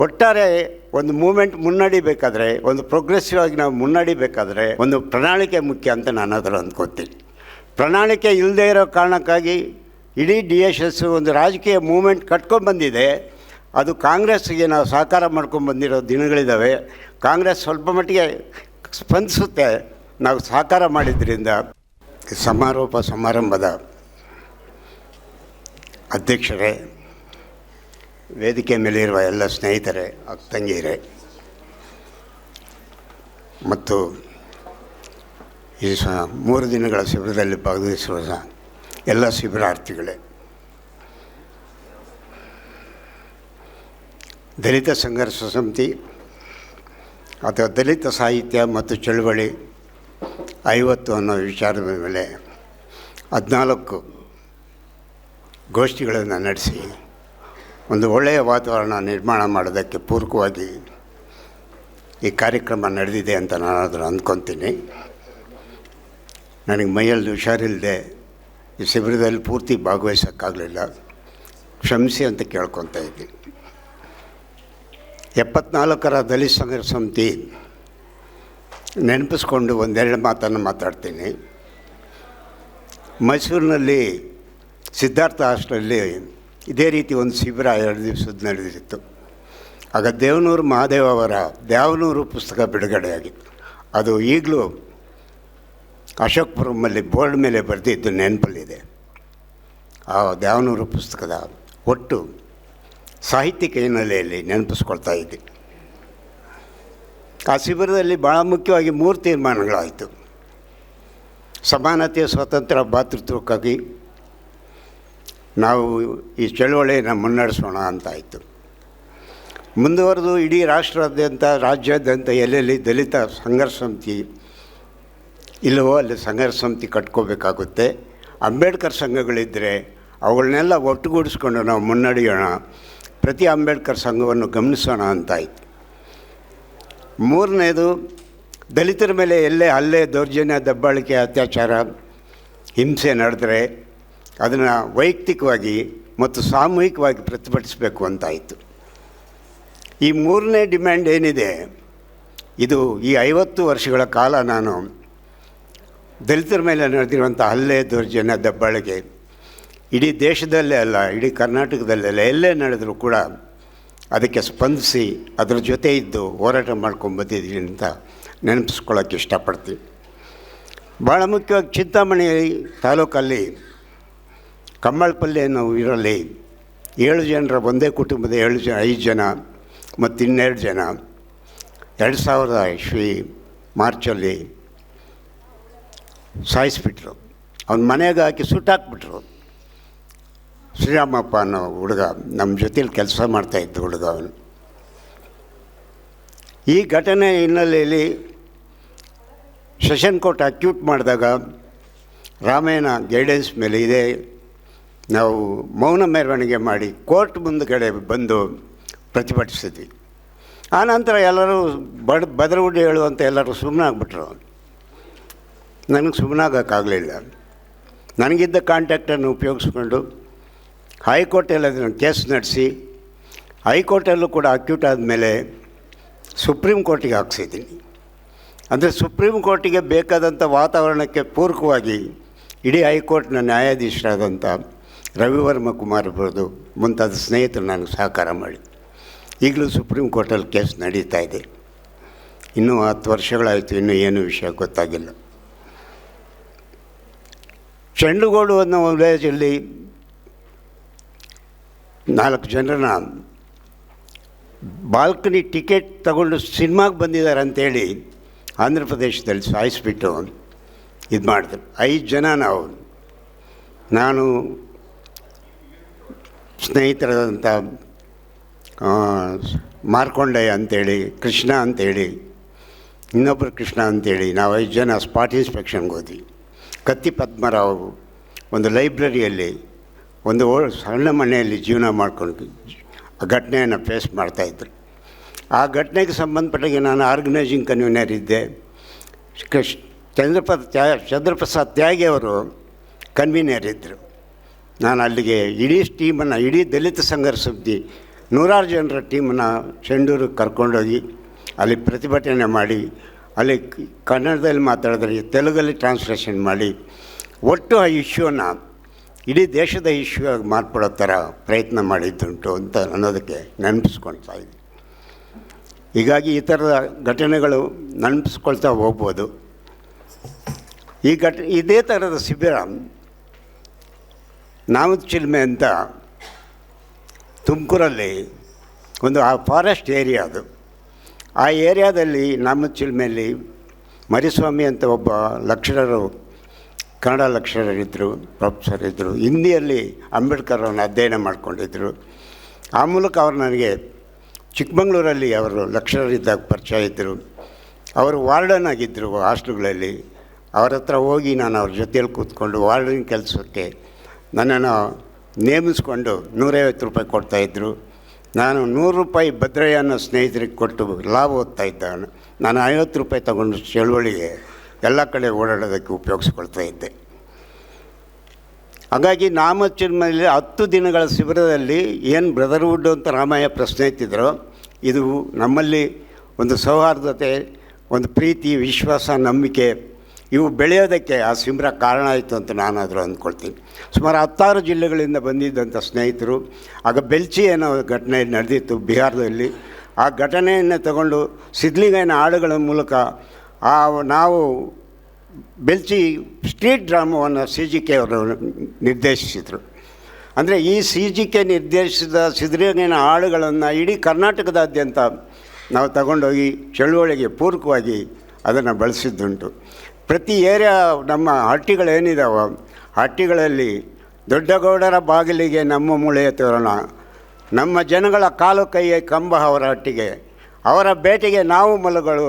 ಒಟ್ಟಾರೆ ಒಂದು ಮೂಮೆಂಟ್ ಮುನ್ನಡಿಬೇಕಾದ್ರೆ ಒಂದು ಪ್ರೋಗ್ರೆಸಿವ್ ಆಗಿ ನಾವು ಮುನ್ನಡಿಬೇಕಾದ್ರೆ ಒಂದು ಪ್ರಣಾಳಿಕೆ ಮುಖ್ಯ ಅಂತ ನಾನು ಅದರ ಅಂದ್ಕೊತೀನಿ. ಪ್ರಣಾಳಿಕೆ ಇಲ್ಲದೆ ಇರೋ ಕಾರಣಕ್ಕಾಗಿ ಇಡೀ ಡಿ ಎಸ್ ಎಸ್ ಒಂದು ರಾಜಕೀಯ ಮೂಮೆಂಟ್ ಕಟ್ಕೊಂಡ್ಬಂದಿದೆ ಅದು ಕಾಂಗ್ರೆಸ್ಗೆ ನಾವು ಸಹಕಾರ ಮಾಡ್ಕೊಂಡ್ಬಂದಿರೋ ದಿನಗಳಿದ್ದಾವೆ ಕಾಂಗ್ರೆಸ್ ಸ್ವಲ್ಪ ಮಟ್ಟಿಗೆ ಸ್ಪಂದಿಸುತ್ತೆ. ನಾವು ಸಹಕಾರ ಮಾಡಿದ್ರಿಂದ ಸಮಾರೋಪ ಸಮಾರಂಭದ ಅಧ್ಯಕ್ಷರೇ ವೇದಿಕೆ ಮೇಲಿರುವ ಎಲ್ಲ ಸ್ನೇಹಿತರೆ ಅಕ್ಕ ತಂಗಿಯರೇ ಮತ್ತು ಈ ಸ ಮೂರು ದಿನಗಳ ಶಿಬಿರದಲ್ಲಿ ಭಾಗವಹಿಸುವ ಎಲ್ಲ ಶಿಬಿರಾರ್ಥಿಗಳೇ. ದಲಿತ ಸಂಘರ್ಷ ಸಮಿತಿ ಅಥವಾ ದಲಿತ ಸಾಹಿತ್ಯ ಮತ್ತು ಚಳುವಳಿ ಐವತ್ತು ಅನ್ನೋ ವಿಚಾರದ ಮೇಲೆ ಹದಿನಾಲ್ಕು ಗೋಷ್ಠಿಗಳನ್ನು ನಡೆಸಿ ಒಂದು ಒಳ್ಳೆಯ ವಾತಾವರಣ ನಿರ್ಮಾಣ ಮಾಡೋದಕ್ಕೆ ಪೂರಕವಾಗಿ ಈ ಕಾರ್ಯಕ್ರಮ ನಡೆದಿದೆ ಅಂತ ನಾನು ಅದನ್ನು ಅಂದ್ಕೊತೀನಿ. ನನಗೆ ಮೈಯಲ್ಲಿ ಹುಷಾರಿಲ್ಲದೆ ಈ ಶಿಬಿರದಲ್ಲಿ ಪೂರ್ತಿ ಭಾಗವಹಿಸೋಕ್ಕಾಗಲಿಲ್ಲ. ಕ್ಷಮಿಸಿ ಅಂತ ಕೇಳ್ಕೊತಾ ಇದ್ದೀನಿ ಎಪ್ಪತ್ನಾಲ್ಕರ ದಲಿತ ಸಂಘರ್ಷ ಸಮಿತಿ ನೆನಪಿಸ್ಕೊಂಡು ಒಂದೆರಡು ಮಾತನ್ನು ಮಾತಾಡ್ತೀನಿ. ಮೈಸೂರಿನಲ್ಲಿ ಸಿದ್ಧಾರ್ಥ ಹಾಸ್ಟೆಲಲ್ಲಿ ಇದೇ ರೀತಿ ಒಂದು ಶಿಬಿರ ಎರಡು ದಿವಸದ ನಡೆದಿತ್ತು. ಆಗ ದೇವನೂರು ಮಹಾದೇವ ಅವರ ದೇವನೂರು ಪುಸ್ತಕ ಬಿಡುಗಡೆಯಾಗಿತ್ತು. ಅದು ಈಗಲೂ ಅಶೋಕ್ಪುರಮಲ್ಲಿ ಬೋರ್ಡ್ ಮೇಲೆ ಬರೆದಿದ್ದು ನೆನಪಲ್ಲಿದೆ ಆ ದೇವನೂರು ಪುಸ್ತಕದ ಒಟ್ಟು ಸಾಹಿತ್ಯಿಕ ಹಿನ್ನೆಲೆಯಲ್ಲಿ ನೆನಪಿಸ್ಕೊಳ್ತಾ ಇದ್ದೆ. ಆ ಶಿಬಿರದಲ್ಲಿ ಭಾಳ ಮುಖ್ಯವಾಗಿ ಮೂರು ತೀರ್ಮಾನಗಳಾಯಿತು. ಸಮಾನತೆ ಸ್ವತಂತ್ರ ಭಾತೃತ್ವಕ್ಕಾಗಿ ನಾವು ಈ ಚಳುವಳಿಯನ್ನು ಮುನ್ನಡೆಸೋಣ ಅಂತಾಯಿತು. ಮುಂದುವರೆದು ಇಡೀ ರಾಷ್ಟ್ರಾದ್ಯಂತ ರಾಜ್ಯಾದ್ಯಂತ ಎಲ್ಲೆಲ್ಲಿ ದಲಿತ ಸಂಘರ್ಷ ಸಮಿತಿ ಇಲ್ಲವೋ ಅಲ್ಲಿ ಸಂಘರ್ಷ ಸಮಿತಿ ಕಟ್ಕೋಬೇಕಾಗುತ್ತೆ. ಅಂಬೇಡ್ಕರ್ ಸಂಘಗಳಿದ್ದರೆ ಅವುಗಳನ್ನೆಲ್ಲ ಒಟ್ಟುಗೂಡಿಸ್ಕೊಂಡು ನಾವು ಮುನ್ನಡೆಯೋಣ, ಪ್ರತಿ ಅಂಬೇಡ್ಕರ್ ಸಂಘವನ್ನು ಗಮನಿಸೋಣ ಅಂತಾಯಿತು. ಮೂರನೇದು, ದಲಿತರ ಮೇಲೆ ಎಲ್ಲೇ ಅಲ್ಲೇ ದೌರ್ಜನ್ಯ, ದಬ್ಬಾಳಿಕೆ, ಅತ್ಯಾಚಾರ, ಹಿಂಸೆ ನಡೆದರೆ ಅದನ್ನು ವೈಯಕ್ತಿಕವಾಗಿ ಮತ್ತು ಸಾಮೂಹಿಕವಾಗಿ ಪ್ರತಿಭಟಿಸಬೇಕು ಅಂತಾಯಿತು. ಈ ಮೂರನೇ ಡಿಮ್ಯಾಂಡ್ ಏನಿದೆ, ಇದು ಈ ಐವತ್ತು ವರ್ಷಗಳ ಕಾಲ ನಾನು ದಲಿತರ ಮೇಲೆ ನಡೆದಿರುವಂಥ ಹಲ್ಲೆ, ದೌರ್ಜನ್ಯ, ದಬ್ಬಾಳಿಕೆ ಇಡೀ ದೇಶದಲ್ಲೇ ಅಲ್ಲ, ಇಡೀ ಕರ್ನಾಟಕದಲ್ಲೆಲ್ಲ ಎಲ್ಲೇ ನಡೆದರೂ ಕೂಡ ಅದಕ್ಕೆ ಸ್ಪಂದಿಸಿ ಅದರ ಜೊತೆ ಇದ್ದು ಹೋರಾಟ ಮಾಡ್ಕೊಂಡು ಬಂದಿದ್ದೀನಿ ಅಂತ ನೆನಪಿಸ್ಕೊಳ್ಳೋಕ್ಕೆ ಇಷ್ಟಪಡ್ತೀನಿ. ಭಾಳ ಮುಖ್ಯವಾಗಿ ಚಿಂತಾಮಣಿ ತಾಲೂಕಲ್ಲಿ ಕಮ್ಮಳಪಲ್ಲಿ ನಾವು ಇರಲಿ ಏಳು ಜನರ ಒಂದೇ ಕುಟುಂಬದ ಏಳು ಜನ ಐದು ಜನ ಮತ್ತು ಇನ್ನೆರಡು ಜನ. ಎರಡು ಸಾವಿರದ ಇಸ್ವಿ ಮಾರ್ಚಲ್ಲಿ ಸಾಯಿಸಿಬಿಟ್ರು. ಅವ್ನ ಮನೆಗೆ ಹಾಕಿ ಸುಟ್ಟಾಕ್ಬಿಟ್ರು ಶ್ರೀರಾಮಪ್ಪ ಅನ್ನೋ ಹುಡುಗ ನಮ್ಮ ಜೊತೇಲಿ ಕೆಲಸ ಮಾಡ್ತಾಯಿದ್ದ ಹುಡುಗ ಅವನು. ಈ ಘಟನೆ ಹಿನ್ನೆಲೆಯಲ್ಲಿ ಸೆಷನ್ ಕೋರ್ಟ್ ಅಕ್ಯೂಟ್ ಮಾಡಿದಾಗ ರಾಮಾಯಣ ಗೈಡೆನ್ಸ್ ಮೇಲೆ ಇದೆ. ನಾವು ಮೌನ ಮೆರವಣಿಗೆ ಮಾಡಿ ಕೋರ್ಟ್ ಮುಂದುಗಡೆ ಬಂದು ಪ್ರತಿಭಟಿಸಿದ್ವಿ. ಆನಂತರ ಎಲ್ಲರೂ ಬಡ್ ಬದರುಗುಡಿ ಹೇಳುವಂತ ಎಲ್ಲರೂ ಸುಮ್ಮನಾಗ್ಬಿಟ್ರು ನನಗೆ ಸುಮ್ಮನಾಗೋಕ್ಕಾಗಲಿಲ್ಲ ನನಗಿದ್ದ ಕಾಂಟ್ಯಾಕ್ಟನ್ನು ಉಪಯೋಗಿಸ್ಕೊಂಡು ಹೈಕೋರ್ಟಲ್ಲಿ ಅದನ್ನು ಕೇಸ್ ನಡೆಸಿ ಹೈಕೋರ್ಟಲ್ಲೂ ಕೂಡ ಅಕ್ಯೂಟ್ ಆದಮೇಲೆ ಸುಪ್ರೀಂ ಕೋರ್ಟಿಗೆ ಹಾಕ್ಸಿದ್ದೀನಿ. ಅಂದರೆ ಸುಪ್ರೀಂ ಕೋರ್ಟಿಗೆ ಬೇಕಾದಂಥ ವಾತಾವರಣಕ್ಕೆ ಪೂರಕವಾಗಿ ಇಡೀ ಹೈಕೋರ್ಟ್ನ ನ್ಯಾಯಾಧೀಶರಾದಂಥ ರವಿವರ್ಮ ಕುಮಾರ್ ಬರೆದು ಮುಂತಾದ ಸ್ನೇಹಿತರು ನನಗೆ ಸಹಕಾರ ಮಾಡಿ ಈಗಲೂ ಸುಪ್ರೀಂ ಕೋರ್ಟಲ್ಲಿ ಕೇಸ್ ನಡೀತಾ ಇದೆ. ಇನ್ನೂ ಹತ್ತು ವರ್ಷಗಳಾಯಿತು, ಇನ್ನೂ ಏನು ವಿಷಯ ಗೊತ್ತಾಗಿಲ್ಲ. ಚೆಂಡುಗೋಡು ಅನ್ನೋ ವಿಲೇಜಲ್ಲಿ ನಾಲ್ಕು ಜನರನ್ನ ಬಾಲ್ಕನಿ ಟಿಕೆಟ್ ತಗೊಂಡು ಸಿನಿಮಾಗೆ ಬಂದಿದ್ದಾರೆ ಅಂತೇಳಿ ಆಂಧ್ರ ಪ್ರದೇಶದಲ್ಲಿ ಸಾಯಿಸಿಬಿಟ್ಟು ಇದು ಮಾಡಿದ್ರು ಐದು ಜನ ನಾವು. ನಾನು ಸ್ನೇಹಿತರಾದಂಥ ಮಾರ್ಕೊಂಡಯ್ಯ ಅಂತೇಳಿ, ಕೃಷ್ಣ ಅಂತೇಳಿ ಇನ್ನೊಬ್ಬರು ಕೃಷ್ಣ ಅಂತೇಳಿ, ನಾವು ಐದು ಜನ ಸ್ಪಾಟ್ ಇನ್ಸ್ಪೆಕ್ಷನ್ಗೆ ಹೋದ್ವಿ. ಕತ್ತಿ ಪದ್ಮರಾವ್ ಒಂದು ಲೈಬ್ರರಿಯಲ್ಲಿ ಒಂದು ಸಣ್ಣ ಮನೆಯಲ್ಲಿ ಜೀವನ ಮಾಡ್ಕೊಂಡು ಘಟನೆಯನ್ನು ಫೇಸ್ ಮಾಡ್ತಾಯಿದ್ರು ಆ ಘಟನೆಗೆ ಸಂಬಂಧಪಟ್ಟಾಗೆ ನಾನು ಆರ್ಗನೈಸಿಂಗ್ ಕನ್ವೀನರ್ ಇದ್ದೆ. ಕೃಷ್ ಚಂದ್ರಪ್ರಸಾದ್ ತ್ಯಾ, ಚಂದ್ರಪ್ರಸಾದ್ ತ್ಯಾಗಿ ಅವರು ಕನ್ವೀನರ್ ಇದ್ದರು ನಾನು ಅಲ್ಲಿಗೆ ಇಡೀ ಟೀಮನ್ನು, ಇಡೀ ದಲಿತ ಸಂಘರ್ಷ ಸುದ್ದಿ, ನೂರಾರು ಜನರ ಟೀಮನ್ನು ಚೆಂಡೂರಿಗೆ ಕರ್ಕೊಂಡೋಗಿ ಅಲ್ಲಿ ಪ್ರತಿಭಟನೆ ಮಾಡಿ, ಅಲ್ಲಿ ಕನ್ನಡದಲ್ಲಿ ಮಾತಾಡಿದ್ರೆ ತೆಲುಗಲ್ಲಿ ಟ್ರಾನ್ಸ್ಲೇಷನ್ ಮಾಡಿ, ಒಟ್ಟು ಆ ಇಶ್ಯೂನ ಇಡೀ ದೇಶದ ಇಶ್ಯೂ ಆಗಿ ಮಾರ್ಪಡೋ ಥರ ಪ್ರಯತ್ನ ಮಾಡಿದ್ದುಂಟು ಅಂತ ಅನ್ನೋದಕ್ಕೆ ನೆನಪಿಸ್ಕೊಳ್ತಾ ಇದ್ದೆ ಹೀಗಾಗಿ ಈ ಥರದ ಘಟನೆಗಳು ನೆನಪಿಸ್ಕೊಳ್ತಾ ಹೋಗ್ಬೋದು. ಈ ಘಟ, ಇದೇ ಥರದ ಶಿಬಿರ ನಾಮದ ಚಿಲ್ಮೆ ಅಂತ ತುಮಕೂರಲ್ಲಿ ಒಂದು ಆ ಫಾರೆಸ್ಟ್ ಏರಿಯಾ ಅದು. ಆ ಏರಿಯಾದಲ್ಲಿ ನಾಮದ ಚಿಲ್ಮೆಯಲ್ಲಿ ಮರಿಸ್ವಾಮಿ ಅಂತ ಒಬ್ಬ ಲಕ್ಷರರು, ಕನ್ನಡ ಲಕ್ಷರಿದ್ದರು ಇದ್ದರು ಪ್ರೊಫೆಸರ್ ಇದ್ದರು ಹಿಂದಿಯಲ್ಲಿ ಅಂಬೇಡ್ಕರ್ ಅವ್ರನ್ನ ಅಧ್ಯಯನ ಮಾಡಿಕೊಂಡಿದ್ದರು ಆ ಮೂಲಕ ಅವರು ನನಗೆ ಚಿಕ್ಕಮಗಳೂರಲ್ಲಿ ಅವರು ಲಕ್ಷರಿದ್ದಾಗ ಇದ್ದಾಗ ಪರಿಚಯ ಇದ್ದರು ಅವರು ವಾರ್ಡನ್ ಆಗಿದ್ದರು ಹಾಸ್ಟೆಲ್ಗಳಲ್ಲಿ. ಅವ್ರ ಹತ್ರ ಹೋಗಿ ನಾನು ಅವ್ರ ಜೊತೆಯಲ್ಲಿ ಕೂತ್ಕೊಂಡು ವಾರ್ಡನ್ ಕೆಲಸಕ್ಕೆ ನನ್ನನ್ನು ನೇಮಿಸ್ಕೊಂಡು ನೂರೈವತ್ತು ರೂಪಾಯಿ ಕೊಡ್ತಾಯಿದ್ರು ನಾನು ನೂರು ರೂಪಾಯಿ ಭದ್ರಯ್ಯನ ಸ್ನೇಹಿತರಿಗೆ ಕೊಟ್ಟು ಲಾಭ ಓದ್ತಾ ನಾನು ಐವತ್ತು ರೂಪಾಯಿ ತಗೊಂಡು ಚಳುವಳಿಗೆ ಎಲ್ಲ ಕಡೆ ಓಡಾಡೋದಕ್ಕೆ ಉಪಯೋಗಿಸ್ಕೊಳ್ತಾ ಇದ್ದೆ. ಹಾಗಾಗಿ ನಾಮಚಿನ್ಮಲ್ಲಿ ಹತ್ತು ದಿನಗಳ ಶಿಬಿರದಲ್ಲಿ ಏನು ಬ್ರದರ್ಹುಡ್ ಅಂತ ರಾಮಯ್ಯ ಪ್ರಶ್ನೆ ಎತ್ತಿದ್ರು, ಇದು ನಮ್ಮಲ್ಲಿ ಒಂದು ಸೌಹಾರ್ದತೆ, ಒಂದು ಪ್ರೀತಿ, ವಿಶ್ವಾಸ, ನಂಬಿಕೆ ಇವು ಬೆಳೆಯೋದಕ್ಕೆ ಆ ಸಿಮ್ರ ಕಾರಣ ಆಯಿತು ಅಂತ ನಾನಾದರೂ ಅಂದ್ಕೊಳ್ತೀನಿ. ಸುಮಾರು ಹತ್ತಾರು ಜಿಲ್ಲೆಗಳಿಂದ ಬಂದಿದ್ದಂಥ ಸ್ನೇಹಿತರು, ಆಗ ಬೆಲ್ಚಿ ಅನ್ನೋ ಘಟನೆ ನಡೆದಿತ್ತು ಬಿಹಾರದಲ್ಲಿ. ಆ ಘಟನೆಯನ್ನು ತಗೊಂಡು ಸಿದ್ಲಿಂಗಯ್ಯನ ಹಾಡುಗಳ ಮೂಲಕ ಆ ನಾವು ಬೆಲ್ಚಿ ಸ್ಟ್ರೀಟ್ ಡ್ರಾಮವನ್ನು ಸಿ ಜಿ ಕೆ ಅವರು ನಿರ್ದೇಶಿಸಿದರು. ಅಂದರೆ ಈ ಸಿ ಜಿ ಕೆ ನಿರ್ದೇಶಿಸಿದ ಸಿದ್ಧಗಂಗನ ಹಾಡುಗಳನ್ನು ಇಡೀ ಕರ್ನಾಟಕದಾದ್ಯಂತ ನಾವು ತಗೊಂಡೋಗಿ ಚಳುವಳಿಗೆ ಪೂರಕವಾಗಿ ಅದನ್ನು ಬಳಸಿದ್ದುಂಟು. ಪ್ರತಿ ಏರಿಯಾ ನಮ್ಮ ಹಟ್ಟಿಗಳೇನಿದಾವೆ ಹಟ್ಟಿಗಳಲ್ಲಿ ದೊಡ್ಡಗೌಡರ ಬಾಗಿಲಿಗೆ ನಮ್ಮ ಮೂಳೆಯ ತೋರಣ. ನಮ್ಮ ಜನಗಳ ಕಾಲು ಕೈಯ ಕಂಬ ಅವರ ಹಟ್ಟಿಗೆ. ಅವರ ಬೇಟೆಗೆ ನಾವು ಮಲಗಳು,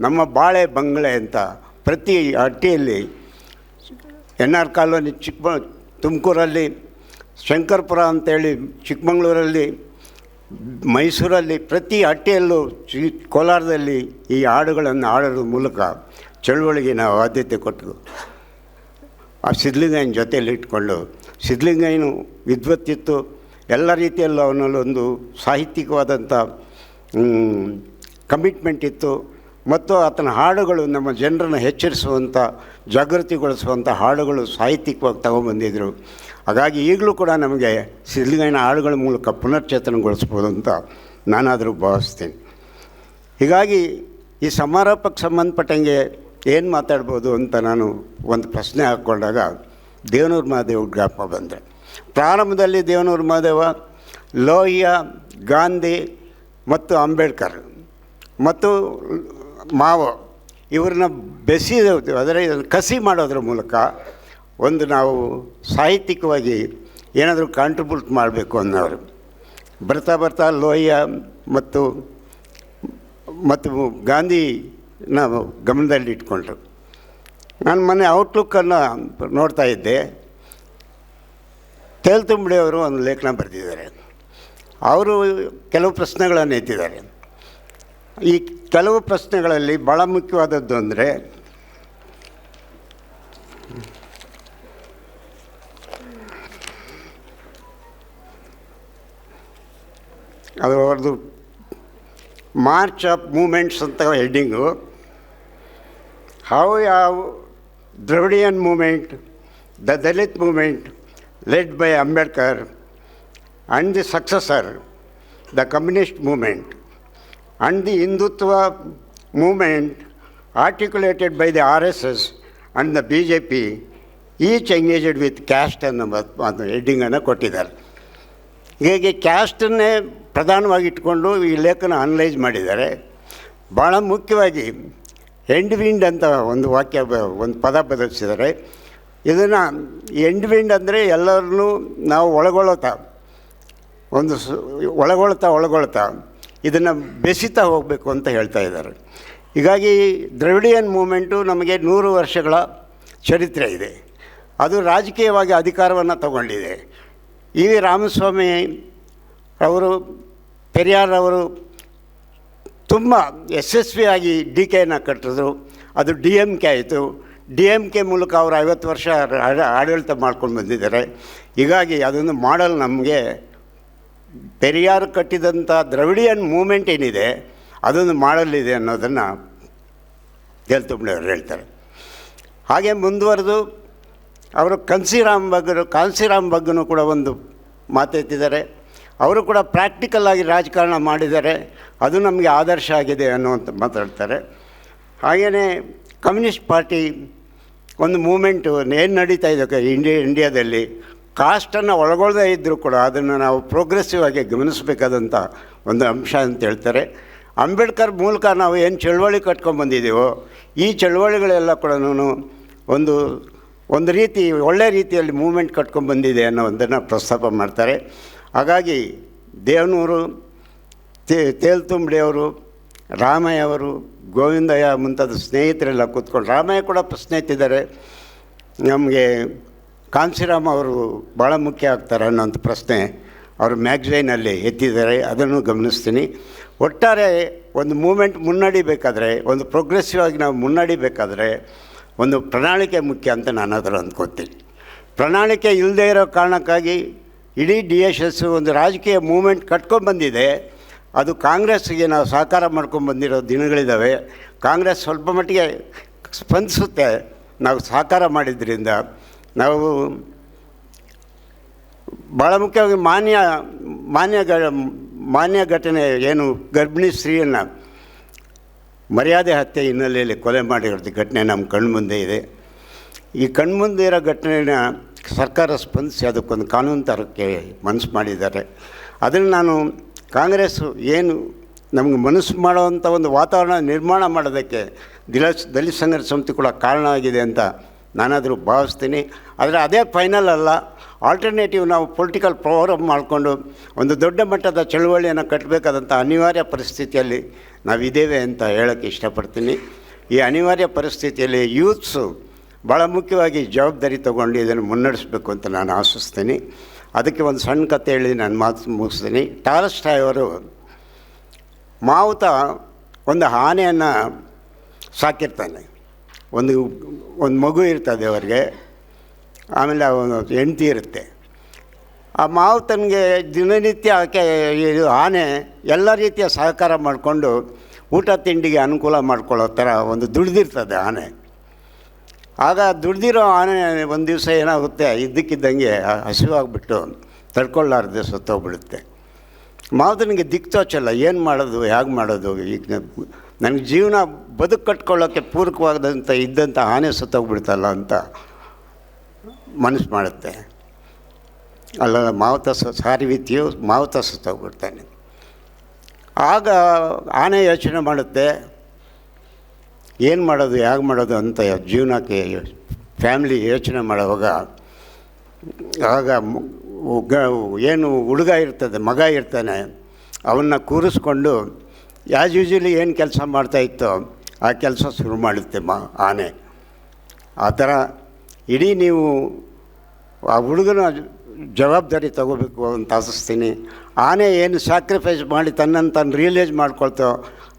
ನಮ್ಮ ಬಾಳೆ ಬಂಗಲೆ ಅಂತ ಪ್ರತಿ ಹಟ್ಟಿಯಲ್ಲಿ. ಎನ್ ಆರ್ ಕಾಲೋನಿ ಚಿಕ್ಕ ತುಮಕೂರಲ್ಲಿ, ಶಂಕರ್ಪುರ ಅಂತೇಳಿ ಚಿಕ್ಕಮಗಳೂರಲ್ಲಿ, ಮೈಸೂರಲ್ಲಿ ಪ್ರತಿ ಹಟ್ಟಿಯಲ್ಲೂ ಕೋಲಾರದಲ್ಲಿ ಈ ಹಾಡುಗಳನ್ನು ಹಾಡೋದ್ರ ಮೂಲಕ. ಚಳುವಳಿಗೆ ನಾವು ಆದ್ಯತೆ ಕೊಟ್ಟರು. ಆ ಸಿದ್ಧಲಿಂಗಯ್ಯನ ಜೊತೆಯಲ್ಲಿ ಇಟ್ಕೊಂಡು ಸಿದ್ಧಲಿಂಗಯ್ಯನು ವಿದ್ವತ್ತಿತ್ತು. ಎಲ್ಲ ರೀತಿಯಲ್ಲೂ ಅವನಲ್ಲೊಂದು ಸಾಹಿತ್ಯಿಕವಾದಂಥ ಕಮಿಟ್ಮೆಂಟ್ ಇತ್ತು. ಮತ್ತು ಆತನ ಹಾಡುಗಳು ನಮ್ಮ ಜನರನ್ನು ಎಚ್ಚರಿಸುವಂಥ, ಜಾಗೃತಿಗೊಳಿಸುವಂಥ ಹಾಡುಗಳು ಸಾಹಿತ್ಯಿಕವಾಗಿ ತಗೊಂಡ್ಬಂದಿದ್ದರು ಹಾಗಾಗಿ ಈಗಲೂ ಕೂಡ ನಮಗೆ ಸಿದ್ಧಲಿಂಗಯ್ಯನ ಹಾಡುಗಳ ಮೂಲಕ ಪುನರ್ಚೇತನಗೊಳಿಸ್ಬೋದು ಅಂತ ನಾನಾದರೂ ಭಾವಿಸ್ತೀನಿ. ಹೀಗಾಗಿ ಈ ಸಮಾರೋಪಕ್ಕೆ ಸಂಬಂಧಪಟ್ಟಂಗೆ ಏನು ಮಾತಾಡ್ಬೋದು ಅಂತ ನಾನು ಒಂದು ಪ್ರಶ್ನೆ ಹಾಕ್ಕೊಂಡಾಗ ದೇವನೂರು ಮಹಾದೇವ್ ಜ್ಞಾಪ ಬಂದರೆ ಪ್ರಾರಂಭದಲ್ಲಿ ದೇವನೂರು ಮಹಾದೇವ, ಲೋಹಿಯ, ಗಾಂಧಿ ಮತ್ತು ಅಂಬೇಡ್ಕರ್ ಮತ್ತು ಮಾವು ಇವ್ರನ್ನ ಬೆಸಿ ಅದರ ಕಸಿ ಮಾಡೋದ್ರ ಮೂಲಕ ಒಂದು ನಾವು ಸಾಹಿತ್ಯಿಕವಾಗಿ ಏನಾದರೂ ಕಾಂಟ್ರಿಬ್ಯೂಟ್ ಮಾಡಬೇಕು ಅನ್ನೋರು. ಬರ್ತಾ ಬರ್ತಾ ಲೋಹಿಯ ಮತ್ತು ಮತ್ತು ಗಾಂಧಿನ ಗಮನದಲ್ಲಿ ಇಟ್ಕೊಂಡ್ರು. ನಾನು ಮೊನ್ನೆ ಔಟ್ಲುಕ್ಕನ್ನು ನೋಡ್ತಾ ಇದ್ದೆ. ತೇಲ್ತುಂಬಡಿ ಅವರು ಒಂದು ಲೇಖನ ಬರೆದಿದ್ದಾರೆ. ಅವರು ಕೆಲವು ಪ್ರಶ್ನೆಗಳನ್ನು ಎತ್ತಿದ್ದಾರೆ. ಈ ಕೆಲವು ಪ್ರಶ್ನೆಗಳಲ್ಲಿ ಭಾಳ ಮುಖ್ಯವಾದದ್ದು ಅಂದರೆ, ಅದು ಅವ್ರದ್ದು ಮಾರ್ಚ್ ಆಫ್ ಮೂಮೆಂಟ್ಸ್ ಅಂತ ಹೆಡ್ಡಿಂಗು. ಹೌ ಯಾವ Dravidian movement, the Dalit movement led by Ambedkar and the successor the communist movement and the Hindutva movement articulated by the R S S and the B J P each engaged with caste ಅನ್ನೋ ಹೆಡ್ಡಿಂಗನ್ನು ಕೊಟ್ಟಿದ್ದಾರೆ. ಹೀಗೆ ಕ್ಯಾಸ್ಟನ್ನೇ ಪ್ರಧಾನವಾಗಿ ಇಟ್ಕೊಂಡು ಈ ಲೇಖನ analyse ಮಾಡಿದ್ದಾರೆ. ಭಾಳ ಮುಖ್ಯವಾಗಿ ಎಂಡ್ ವಿಂಡ್ ಅಂತ ಒಂದು ವಾಕ್ಯ ಒಂದು ಪದ ಬದಲಿಸಿದ್ದಾರೆ. ಇದನ್ನು ಎಂಡ್ ವಿಂಡ್ ಅಂದರೆ ಎಲ್ಲರನ್ನೂ ನಾವು ಒಳಗೊಳ್ಳುತ್ತಾ, ಒಂದು ಸು, ಒಳಗೊಳ್ತಾ ಒಳಗೊಳ್ತಾ, ಇದನ್ನು ಬೆಸಿತಾ ಹೋಗಬೇಕು ಅಂತ ಹೇಳ್ತಾ ಇದ್ದಾರೆ. ಹೀಗಾಗಿ ದ್ರವಿಡಿಯನ್ ಮೂಮೆಂಟು ನಮಗೆ ನೂರು ವರ್ಷಗಳ ಚರಿತ್ರೆ ಇದೆ. ಅದು ರಾಜಕೀಯವಾಗಿ ಅಧಿಕಾರವನ್ನು ತಗೊಂಡಿದೆ. ಇ ರಾಮಸ್ವಾಮಿ ಅವರು ಪೆರಿಯಾರವರು ತುಂಬ ಯಶಸ್ವಿಯಾಗಿ ಡಿ ಕೆನ ಕಟ್ಟಿದ್ರು. ಅದು ಡಿ ಎಂ ಕೆ ಆಯಿತು. ಡಿ ಎಂ ಕೆ ಮೂಲಕ ಅವರು ಐವತ್ತು ವರ್ಷ ಆಡಳಿತ ಮಾಡ್ಕೊಂಡು ಬಂದಿದ್ದಾರೆ. ಹೀಗಾಗಿ ಅದೊಂದು ಮಾಡಲ್ ನಮಗೆ. ಪೆರಿಯಾರ್ ಕಟ್ಟಿದಂಥ ದ್ರವಿಡಿಯನ್ ಮೂಮೆಂಟ್ ಏನಿದೆ, ಅದೊಂದು ಮಾಡಲಿದೆ ಅನ್ನೋದನ್ನು ತೇಲ್ತುಂಬಳಿಯವರು ಹೇಳ್ತಾರೆ. ಹಾಗೆ ಮುಂದುವರೆದು ಅವರು ಕನ್ಸಿರಾಮ್ ಬಗ್ಗೆ ಕಾನ್ಸಿರಾಮ್ ಬಗ್ಗೂ ಕೂಡ ಒಂದು ಮಾತೆತ್ತಿದ್ದಾರೆ. ಅವರು ಕೂಡ ಪ್ರಾಕ್ಟಿಕಲ್ ಆಗಿ ರಾಜಕಾರಣ ಮಾಡಿದ್ದಾರೆ ಅದು ನಮಗೆ ಆದರ್ಶ ಆಗಿದೆ ಅನ್ನುವಂಥ ಮಾತಾಡ್ತಾರೆ. ಹಾಗೆಯೇ ಕಮ್ಯುನಿಸ್ಟ್ ಪಾರ್ಟಿ ಒಂದು ಮೂಮೆಂಟು ಏನು ನಡೀತಾ ಇದೆ ಇಂಡಿಯಾ ಇಂಡಿಯಾದಲ್ಲಿ ಕಾಸ್ಟನ್ನು ಒಳಗೊಳ್ಳದೇ ಇದ್ದರೂ ಕೂಡ ಅದನ್ನು ನಾವು ಪ್ರೋಗ್ರೆಸಿವ್ ಆಗಿ ಗಮನಿಸಬೇಕಾದಂಥ ಒಂದು ಅಂಶ ಅಂತ ಹೇಳ್ತಾರೆ. ಅಂಬೇಡ್ಕರ್ ಮೂಲಕ ನಾವು ಏನು ಚಳವಳಿ ಕಟ್ಕೊಂಡ್ಬಂದಿದ್ದೀವೋ ಈ ಚಳುವಳಿಗಳೆಲ್ಲ ಕೂಡ ಒಂದು ಒಂದು ರೀತಿ ಒಳ್ಳೆ ರೀತಿಯಲ್ಲಿ ಮೂಮೆಂಟ್ ಕಟ್ಕೊಂಡ್ಬಂದಿದೆ ಅನ್ನೋದನ್ನು ಪ್ರಸ್ತಾಪ ಮಾಡ್ತಾರೆ. ಹಾಗಾಗಿ ದೇವನೂರು, ತೇ, ತೇಲ್ತುಂಬಡಿಯವರು ರಾಮಯ್ಯ ಅವರು ಗೋವಿಂದಯ್ಯ ಮುಂತಾದ ಸ್ನೇಹಿತರೆಲ್ಲ ಕೂತ್ಕೊಂಡು, ರಾಮಯ್ಯ ಕೂಡ ಪ್ರಶ್ನೆ ಎತ್ತಿದ್ದಾರೆ ನಮಗೆ ಕಾಂಶಿರಾಮ್ ಅವರು ಭಾಳ ಮುಖ್ಯ ಆಗ್ತಾರೆ ಅನ್ನೋಂಥ ಪ್ರಶ್ನೆ ಅವರು ಮ್ಯಾಗ್ಝೈನಲ್ಲಿ ಎತ್ತಿದ್ದಾರೆ, ಅದನ್ನು ಗಮನಿಸ್ತೀನಿ. ಒಟ್ಟಾರೆ ಒಂದು ಮೂಮೆಂಟ್ ಮುನ್ನಡಿಬೇಕಾದ್ರೆ, ಒಂದು ಪ್ರೋಗ್ರೆಸಿವ್ ಆಗಿ ನಾವು ಮುನ್ನಡಿಬೇಕಾದ್ರೆ ಒಂದು ಪ್ರಣಾಳಿಕೆ ಮುಖ್ಯ ಅಂತ ನಾನು ಅದರ ಅಂದ್ಕೊತೀನಿ. ಪ್ರಣಾಳಿಕೆ ಇಲ್ಲದೇ ಇರೋ ಕಾರಣಕ್ಕಾಗಿ ಇಡೀ ಡಿ ಎಸ್ ಎಸ್ ಒಂದು ರಾಜಕೀಯ ಮೂಮೆಂಟ್ ಕಟ್ಕೊಂಡ್ಬಂದಿದೆ ಅದು ಕಾಂಗ್ರೆಸ್ಗೆ ನಾವು ಸಹಕಾರ ಮಾಡ್ಕೊಂಡ್ಬಂದಿರೋ ದಿನಗಳಿದ್ದಾವೆ ಕಾಂಗ್ರೆಸ್ ಸ್ವಲ್ಪ ಮಟ್ಟಿಗೆ ಸ್ಪಂದಿಸುತ್ತೆ. ನಾವು ಸಹಕಾರ ಮಾಡಿದ್ರಿಂದ ನಾವು ಭಾಳ ಮುಖ್ಯವಾಗಿ ಮಾನ್ಯ ಮಾನ್ಯ ಗ ಮಾನ್ಯ ಘಟನೆ ಏನು ಗರ್ಭಿಣಿ ಸ್ತ್ರೀಯನ್ನು ಮರ್ಯಾದೆ ಹತ್ಯೆ ಹಿನ್ನೆಲೆಯಲ್ಲಿ ಕೊಲೆ ಮಾಡಿರೋದು ಘಟನೆ ನಮ್ಮ ಕಣ್ಮುಂದೆ ಇದೆ. ಈ ಕಣ್ಮುಂದೆ ಇರೋ ಘಟನೆನ ಸರ್ಕಾರ ಸ್ಪಂದಿಸಿ ಅದಕ್ಕೊಂದು ಕಾನೂನು ತರೋಕ್ಕೆ ಮನಸ್ಸು ಮಾಡಿದ್ದಾರೆ. ಅದನ್ನು ನಾನು ಕಾಂಗ್ರೆಸ್ ಏನು ನಮಗೆ ಮನಸ್ಸು ಮಾಡುವಂಥ ಒಂದು ವಾತಾವರಣ ನಿರ್ಮಾಣ ಮಾಡೋದಕ್ಕೆ ದಿಲ ದಲಿತ ಸಂಘರ್ಷ ಸಮಿತಿ ಕೂಡ ಕಾರಣ ಆಗಿದೆ ಅಂತ ನಾನಾದರೂ ಭಾವಿಸ್ತೀನಿ. ಆದರೆ ಅದೇ ಫೈನಲ್ ಅಲ್ಲ ಆಲ್ಟರ್ನೇಟಿವ್ ನಾವು ಪೊಲಿಟಿಕಲ್ ಪ್ರೋಗ್ರಾಮ್ ಮಾಡಿಕೊಂಡು ಒಂದು ದೊಡ್ಡ ಮಟ್ಟದ ಚಳುವಳಿಯನ್ನು ಕಟ್ಟಬೇಕಾದಂಥ ಅನಿವಾರ್ಯ ಪರಿಸ್ಥಿತಿಯಲ್ಲಿ ನಾವಿದ್ದೇವೆ ಅಂತ ಹೇಳೋಕ್ಕೆ ಇಷ್ಟಪಡ್ತೀನಿ. ಈ ಅನಿವಾರ್ಯ ಪರಿಸ್ಥಿತಿಯಲ್ಲಿ ಯೂತ್ಸು ಭಾಳ ಮುಖ್ಯವಾಗಿ ಜವಾಬ್ದಾರಿ ತೊಗೊಂಡು ಇದನ್ನು ಮುನ್ನಡೆಸಬೇಕು ಅಂತ ನಾನು ಆಶಿಸ್ತೀನಿ. ಅದಕ್ಕೆ ಒಂದು ಸಣ್ಣ ಕತೆ ಹೇಳಿ ನಾನು ಮಾತು ಮುಗಿಸ್ತೀನಿ. ಟಾಲಸ್ಟಾಯ್ ಅವರು ಮಾವುತ ಒಂದು ಆನೆಯನ್ನು ಸಾಕಿರ್ತಾನೆ. ಒಂದು ಒಂದು ಮಗು ಇರ್ತದೆ ಅವರಿಗೆ. ಆಮೇಲೆ ಅವನು ಹೆಂಡತಿ ಇರುತ್ತೆ. ಆ ಮಾವುತನಿಗೆ ದಿನನಿತ್ಯ ಆಕೆ ಇದು ಆನೆ ಎಲ್ಲ ರೀತಿಯ ಸಹಕಾರ ಮಾಡಿಕೊಂಡು ಊಟ ತಿಂಡಿಗೆ ಅನುಕೂಲ ಮಾಡ್ಕೊಳ್ಳೋ ಥರ ಒಂದು ದುಡಿದಿರ್ತದೆ ಆನೆ. ಆಗ ದುಡ್ದಿರೋ ಆನೆ ಒಂದು ದಿವಸ ಏನಾಗುತ್ತೆ? ಇದ್ದಕ್ಕಿದ್ದಂಗೆ ಹಸಿವಾಗ್ಬಿಟ್ಟು ತಡ್ಕೊಳ್ಳಾರ್ದೆ ಸತ್ತೋಗ್ಬಿಡುತ್ತೆ. ಮಾವುತನಿಗೆ ದಿಕ್ಕು ತೋಚಲ್ಲ, ಏನು ಮಾಡೋದು, ಹೇಗೆ ಮಾಡೋದು? ಈಗ ನನಗೆ ಜೀವನ ಬದುಕು ಕಟ್ಕೊಳ್ಳೋಕ್ಕೆ ಪೂರಕವಾದಂಥ ಇದ್ದಂಥ ಆನೆ ಸತ್ತೋಗ್ಬಿಡ್ತಲ್ಲ ಅಂತ ಮನಸ್ಸು ಮಾಡುತ್ತೆ. ಅಲ್ಲ, ಮಾವುತ ಸ ಸಾರಿವಿತಿಯು ಮಾವುತ ಸತ್ತೋಗ್ಬಿಡ್ತಾನೆ. ಆಗ ಆನೆ ಯೋಚನೆ ಮಾಡುತ್ತೆ ಏನು ಮಾಡೋದು ಹೇಗೆ ಮಾಡೋದು ಅಂತ ಜೀವನಕ್ಕೆ ಫ್ಯಾಮ್ಲಿ ಯೋಚನೆ ಮಾಡುವಾಗ, ಆಗ ಏನು ಹುಡುಗ ಇರ್ತದೆ, ಮಗ ಇರ್ತಾನೆ, ಅವನ್ನ ಕೂರಿಸ್ಕೊಂಡು ಆ್ಯಸ್ ಯೂಶಲಿ ಏನು ಕೆಲಸ ಮಾಡ್ತಾಯಿತ್ತೋ ಆ ಕೆಲಸ ಶುರು ಮಾಡುತ್ತೆ ಮ, ಆನೆ. ಆ ಥರ ಇಡೀ ನೀವು ಆ ಹುಡುಗನ ಜವಾಬ್ದಾರಿ ತಗೋಬೇಕು ಅಂತ ಆಸಿಸ್ತೀನಿ. ಆನೆ ಏನು ಸ್ಯಾಕ್ರಿಫೈಸ್ ಮಾಡಿ ತನ್ನನ್ನು ತಾನು ರಿಯಲೈಸ್ ಮಾಡ್ಕೊಳ್ತೋ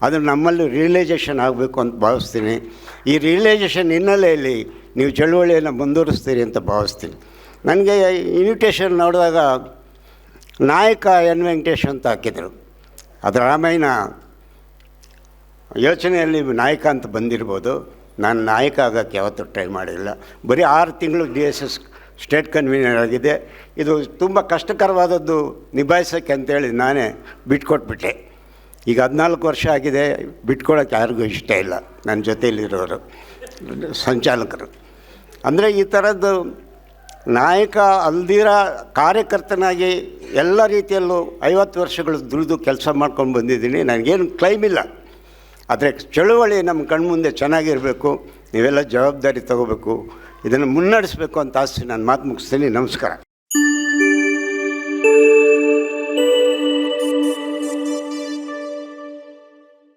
ಅದು ನಮ್ಮಲ್ಲಿ ರಿಯಲೈಸೇಷನ್ ಆಗಬೇಕು ಅಂತ ಭಾವಿಸ್ತೀನಿ. ಈ ರಿಯಲೈಸೇಷನ್ ಹಿನ್ನೆಲೆಯಲ್ಲಿ ನೀವು ಚಳುವಳಿಯನ್ನು ಮುಂದುವರಿಸ್ತೀರಿ ಅಂತ ಭಾವಿಸ್ತೀನಿ. ನನಗೆ ಇನ್ವಿಟೇಷನ್ ನೋಡಿದಾಗ ನಾಯಕ ಎನ್ ವೆಂಕಟೇಶ್ ಅಂತ ಹಾಕಿದರು. ಅದು ರಾಮಾಯಣ ಯೋಚನೆಯಲ್ಲಿ ನಾಯಕ ಅಂತ ಬಂದಿರ್ಬೋದು. ನಾನು ನಾಯಕ ಆಗೋಕ್ಕೆ ಯಾವತ್ತೂ ಟ್ರೈ ಮಾಡಿಲ್ಲ. ಬರೀ ಆರು ತಿಂಗಳು D S S state convener ಆಗಿದೆ. ಇದು ತುಂಬ ಕಷ್ಟಕರವಾದದ್ದು ನಿಭಾಯಿಸೋಕ್ಕೆ ಅಂತೇಳಿ ನಾನೇ ಬಿಟ್ಕೊಟ್ಬಿಟ್ಟೆ. ಈಗ ಹದಿನಾಲ್ಕು ವರ್ಷ ಆಗಿದೆ, ಬಿಟ್ಕೊಳಕ್ಕೆ ಯಾರಿಗೂ ಇಷ್ಟ ಇಲ್ಲ ನನ್ನ ಜೊತೆಯಲ್ಲಿರೋರು ಸಂಚಾಲಕರು. ಅಂದರೆ ಈ ಥರದ್ದು ನಾಯಕ ಅಲ್ದಿರ ಕಾರ್ಯಕರ್ತನಾಗಿ ಎಲ್ಲ ರೀತಿಯಲ್ಲೂ ಐವತ್ತು ವರ್ಷಗಳು ದುಡಿದು ಕೆಲಸ ಮಾಡ್ಕೊಂಡು ಬಂದಿದ್ದೀನಿ, ನನಗೇನು ಕ್ಲೈಮ್ ಇಲ್ಲ. ಆದರೆ ಚಳುವಳಿ ನಮ್ಮ ಕಣ್ಮುಂದೆ ಚೆನ್ನಾಗಿರಬೇಕು, ನೀವೆಲ್ಲ ಜವಾಬ್ದಾರಿ ತಗೋಬೇಕು, ಇದನ್ನು ಮುನ್ನಡೆಸಬೇಕು ಅಂತ ಆಸೆ, ನಾನು ಮಾತು ಮುಗಿಸ್ತೀನಿ, ನಮಸ್ಕಾರ.